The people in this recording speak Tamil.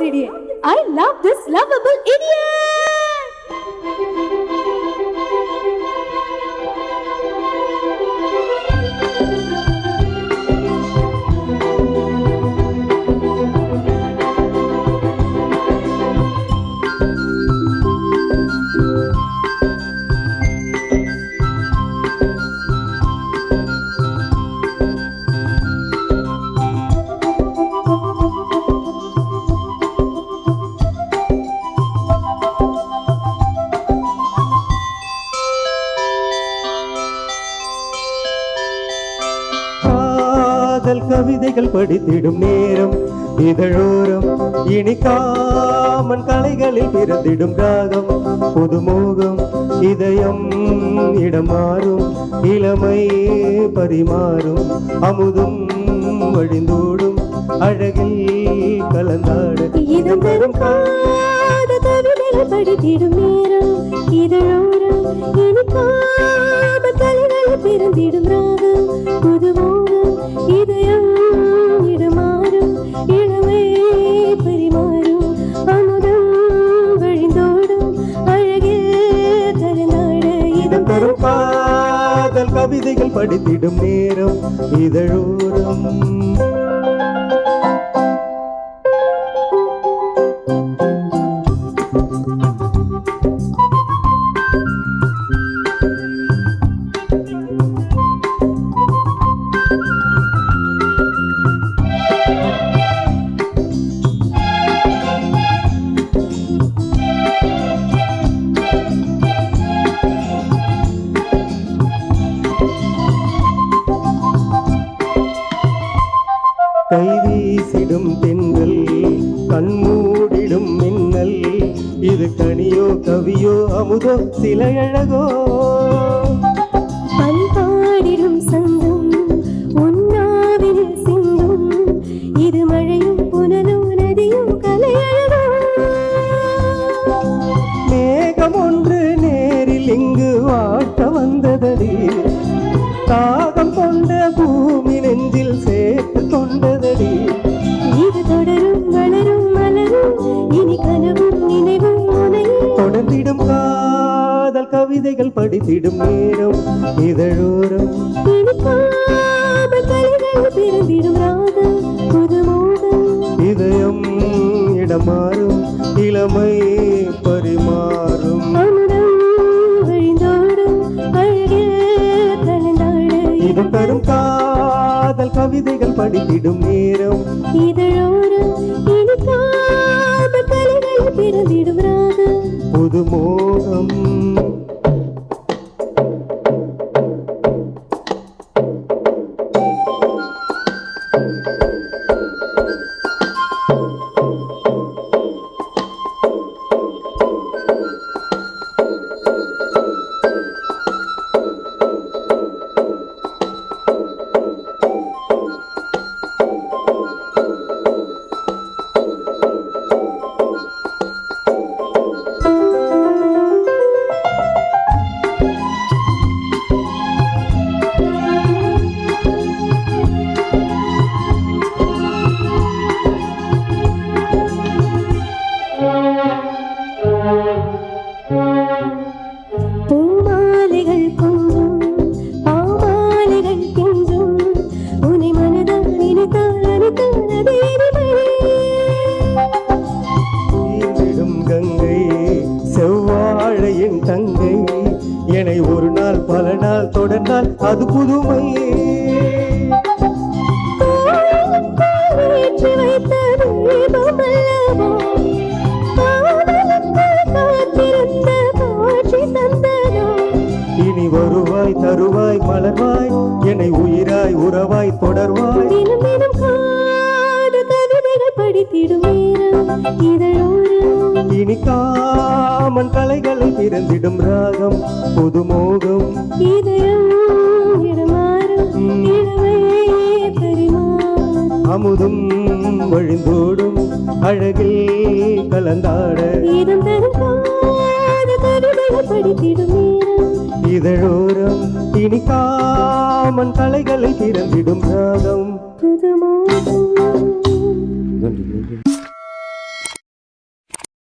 Idiot. I love this lovable idiot. கவிதைகள் படித்திடும் நேரம் இதழோரம். இனிக்காமன் கலைகளில் பிறந்திடும் ராகம். புதுமோகம் இதயம் இடம் மாறும். இளமை பரிமாறும். அமுதும் வழிந்தோடும். அழகில் கலந்தாட. இதம் தரும் படித்திடும் நேரம் இதழோரம். இனிக்காத கலைகளில் பிறந்திடும் ராகம். புது இதயம் இடமாறும் இளமை பரிமாறும் அமுதம் வழிந்தோடும் அழகில் கலந்தாட இதம் தரும் காதல் கவிதைகள் படித்திடும் நேரம் இதழோரம் அடிக்கும் மின்னல். இது கனியோ கவியோ அமுதோ சில அழகோ கவிதைகள் படித்திடும் நேரம் இதழோரம். இதயம் இடமாறும் இளமை பரிமாறும். இது தரும் காதல் கவிதைகள் படித்திடும் நேரம். இதழோரம் செவ்வாழையின் என்னை ஒரு நாள் பல நாள் தொடர்ந்தால் அது புதுமை. இனி வருவாய் தருவாய் மலர்வாய். என்னை உயிராய் உறவாய் தொடர்வாய். தினம் தினம் கவிதைகள் படித்திடும் நேரம் இதழோரம் இனி காமன் கலைகளில் பிறந்திடும் ராகம் இளமை பரிமாறும். அமுதும் வழிந்தோடும் அழகில் கலந்தாட. இதழோரம் இனி காமன் கலைகளில் பிறந்திடும் ராகம். புதுமோகம் güle güle.